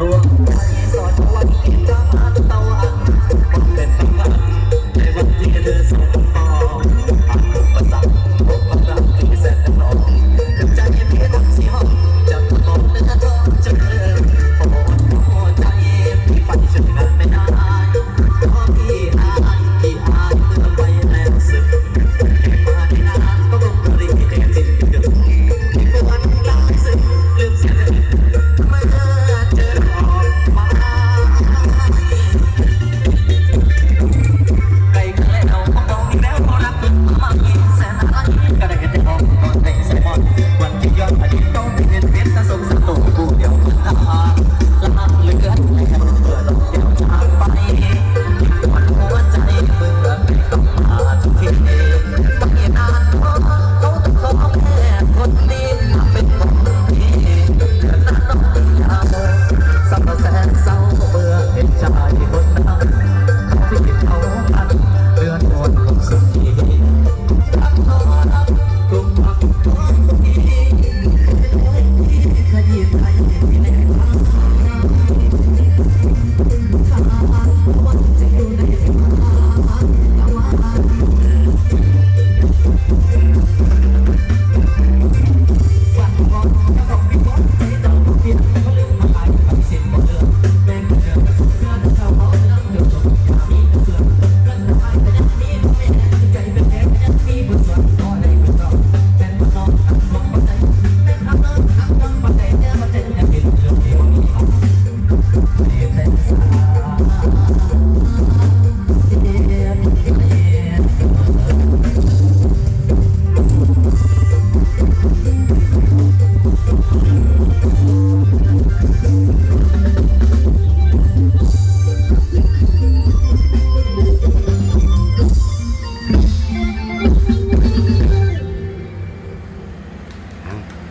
ดวง ย้อนอดีตต้อง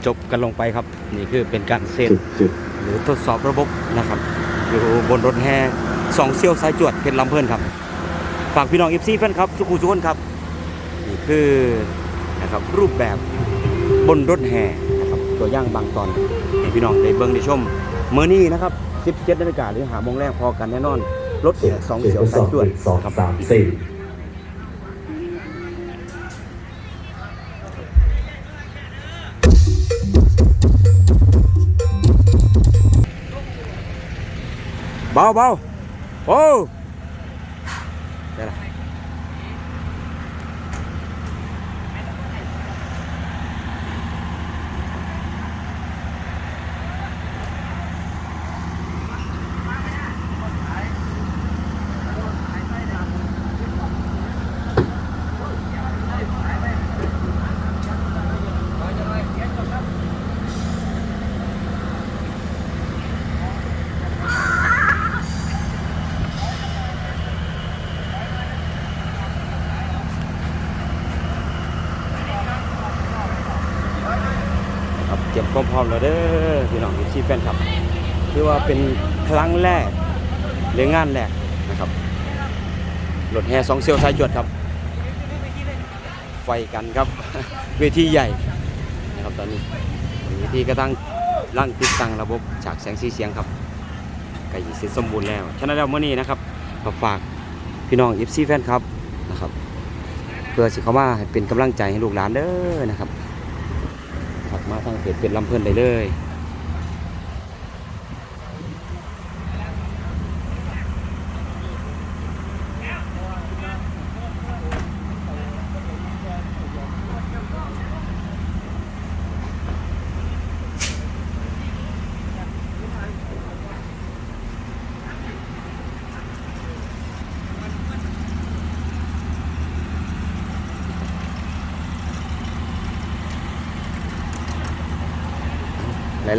จบกันลงไปครับ นี่คือเป็นการเซ็นจุดหรือทดสอบระบบนะครับ อยู่บนรถแห่สองเซี่ยวสายจวดเพชรลำเพลินครับ ฝากพี่น้องเอฟซีแฟนครับสุขุสุขนครับนี่คือนะครับรูปแบบบนรถแห่นะครับตัวอย่างบางตอนให้พี่น้องได้เบิ่งได้ชมเมื่อนี้นะครับ 17นาฬิกาหรือหาโมงแรกพอกันแน่นอน รถแห่สองเซี่ยวสายจวดสองครับสามสี่เบาเบาโอ้ ได้ละครับเตรียมความ พร้อมแล้วเด้อพี่น้องที่แฟนครับคือว่าเป็นครั้งแรกหรืองานแรกนะครับรถแห่สองเซียวสายจวดครับ ไฟกันครับ เวทีใหญ่นะครับตอนนี้เวทีก็ตั้งร่างติดตั้งระบบฉากแสงสีเสียงครับใกล้จะเสร็จสมบูรณ์แล้วฉะนั้นแล้วเมื่อนี้นะครับก็ฝากพี่น้อง FC แฟนครับนะครับ เพื่อสิเขามาเป็นกำลังใจให้ลูกหลานเด้อนะครับ มาทางเพจเป็นลำเพลินได้เลย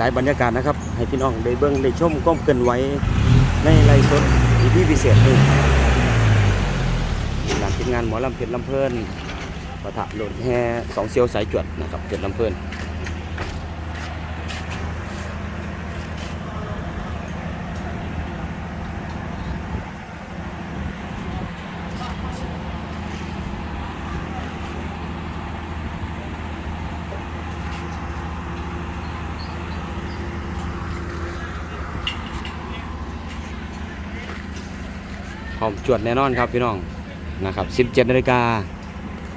ลาย ๆ บรรยากาศนะครับ ให้พี่น้องได้เบิ้งได้ชมก้มเกินไว้ในไลฟ์สดอีพีพิเศษนี่การทีมงานหมอลำเพชรลำเพลินปะทะโหลดแห่สองเซียวสายจวดนะครับเพชรลำเพลิน อมจวดแน่นอนครับพี่น้องนะครับ 17นาฬิกา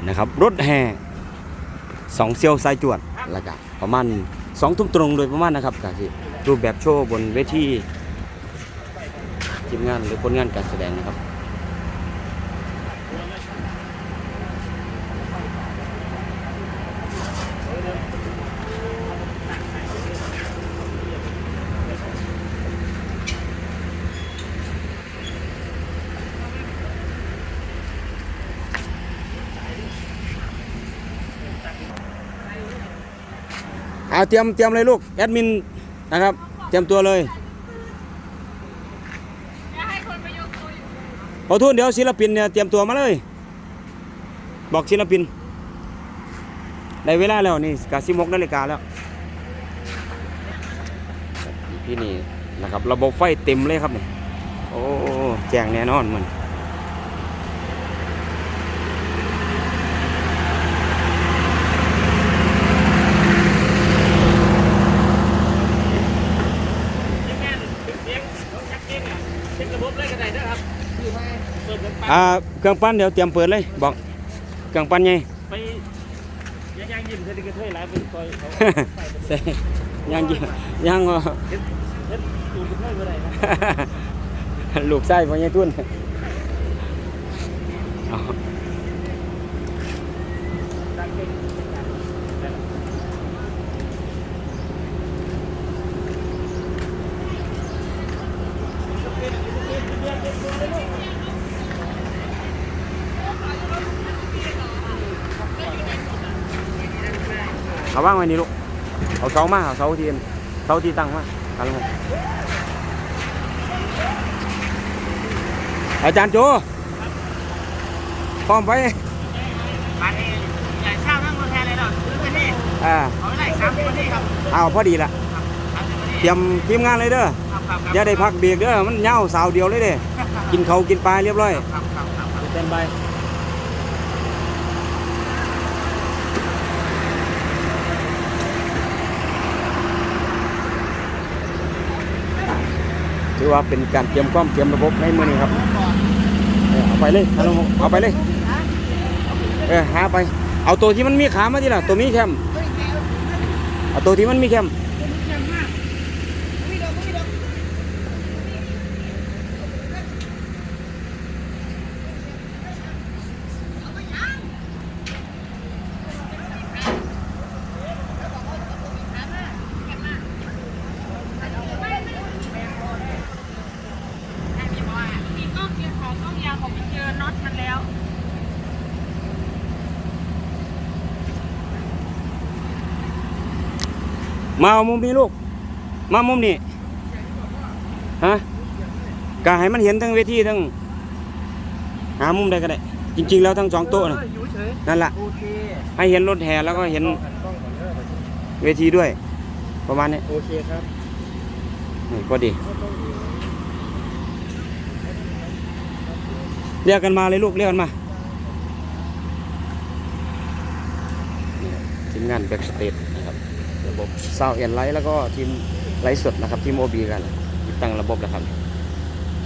นะครับรถแห่สองเซียวสายจวดแล้วก็ประมาณ2ทุ่มตรงโดยประมาณนะครับก็สิรูปแบบโชว์บนเวทีทีมงานหรือผลงานการแสดงนะครับ เอาเตรียมเตรียมเลยลูกแอดมินนะครับ เตรียมตัวเลยขอโทษเดี๋ยวศิลปินเนี่ยเตรียมตัวมาเลย บอกศิลปินได้เวลาแล้วนี่กาซิมกนาฬิกาแล้วพี่นี่นะครับ ระบบไฟเต็มเลยครับเนี่ยโอ้แจ้งแน่นอนมัน อ่าเครื่องปั้นเดี๋ยวเตรียมเปิดเลย บอกเครื่องปั้นไงไปยังยังยิ้มเธอดีกระเทยหลายเป็นซอยเขาใส่ยังยิยังอ่าเฮ็ดเฮ็ดตูนกระเทยเมื่อไหร่ครับลูกไส้พ่อใหญ่ทุ่นเอา ตั้งเก่ง เอาว่างไว้นี่ลูก เอาเสามาเอาเสาที่เสาที่ตั้งมาเอาลงมาอาจารย์โจพร้อมไปมาเองใหญ่ข้าวนั่งรถแทนเลยเนาะซื้อไปนี่อ่าเอาไปไหนสามคนนี่ครับเอาพอดีละครับสามคนนี่เตรียมทีมงานเลยเด้อครับครับครับอย่าได้พักเบรกเด้อมันเหงาสาวเดียวเลยเด้กินเขาวกินปลาเรียบร้อยครับครับ คือว่าเป็นการเตรียมความเตรียมระบบในมือนี้ครับเอาไปเลยเอาลงเอาไปเลยเออหาไป เอาตัวที่มันมีขามาทีละตัวมีแคมเอาตัวที่มันมีแคม มาเอามุมนี้ลูก มามุมนี้ฮะกะให้มันเห็นทั้งเวทีทั้งหามุมใดก็ได้ จริง ๆ แล้วทั้งสองโต๊ะน่ะอยู่เฉยนั่นแหละโอเคให้เห็นรถแห่แล้วก็เห็นกล้องก่อนเด้อเวทีด้วย ประมาณนี้โอเคครับนี่พอดี เรียกกันมาเลยลูกเรียกกันมานี่ครับทีมงานแบ็กสเตจนะครับ ระบบซาวเอ็นไลท์แล้วก็ทีมไลฟ์สดนะครับทีมโอบีกันติดตั้งระบบแล้วครับ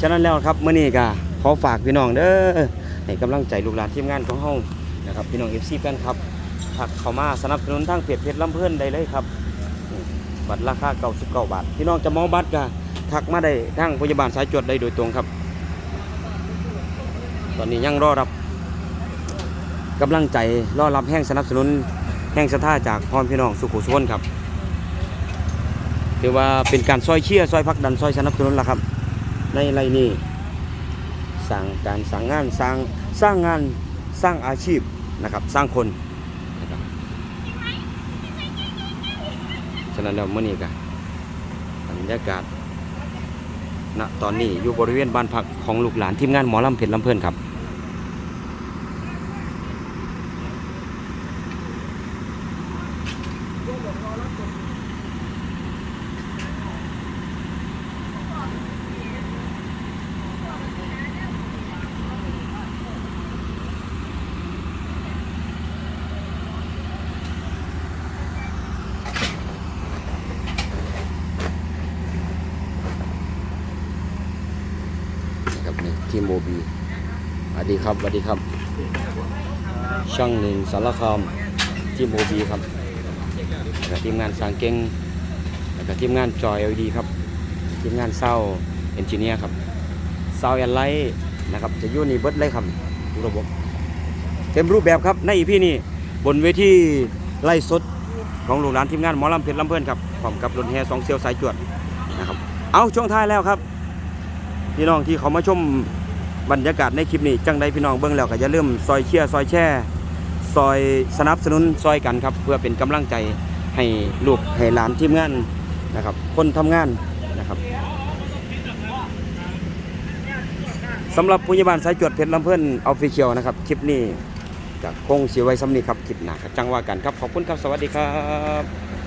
ฉะนั้นแล้วครับเมื่อนี้ก็ขอฝากพี่น้องเด้อให้กำลังใจลูกหลานทีมงานของเฮานะครับพี่น้องเอฟซีแฟนครับถักเข้ามาสนับสนุนทางเพจเพจลำเพื่อนได้เลยครับ บัตรราคา99บเก้าบาท พี่น้องจะมองบัตรก็ทักมาได้ทางพยาบาลสายจวดได้โดยตรงครับ ตอนนี้ยังรอรับกำลังใจรอรับแห้งสนับสนุน แห้งสถาจากพ่อพี่น้องสุขุสุวนครับถือว่าเป็นการซอยเชียร์ซอยพักดันซอยสนับสนุนละครับ ในไรนี้สร้างการสร้างงานสร้างสร้างงานสร้างอาชีพนะครับสร้างคนฉะนั้นแล้วมื่อนี้กันบรรยากาศณตอนนี้อยู่บริเวณบ้านพักของลูกหลานทีมงานหมอลำเพชรลำเพลินครับนะ ครับนี่ทีมโมบีสวัสดีครับสวัสดีครับ ช่างหนึ่งสารคามทีมโมบีครับ ก็ทีมงานสางเก่งแล้วก็ทีมงานจอยเอลดีครับ ทีมงานเศร้าเอนจิเนียร์ครับเศร้าแอนไลท์นะครับจะยู่นี่เบิร์ดเลยครับทุกระบบเต็มรูปแบบครับในอีพีนี้บนเวทีไล่สดของลูกหลานทีมงานหมอลำเพชรลำเพื่อนครับพร้อมกับรถแห่สองเซียวสายจวดนะครับเอาช่วงท้ายแล้วครับ พี่น้องที่เขามาชมบรรยากาศในคลิปนี้จังใดพี่น้องเบิ่งแล้วก็อย่าลืมซอยเชียร์ซอยแช่ซอยสนับสนุนซอยกันครับ เพื่อเป็นกำลังใจ ให้ลูกให้หลานทีมงานนะครับ คนทำงานนะครับสำหรับผู้ใหญ่บ้าลสายจวดเพชรลำเพิ่นออฟฟิเชียลนะครับ คลิปนี้จากคงเสียไว้สำนีครับคลิปหนาครับจังว่ากันครับ ขอบคุณครับ สวัสดีครับ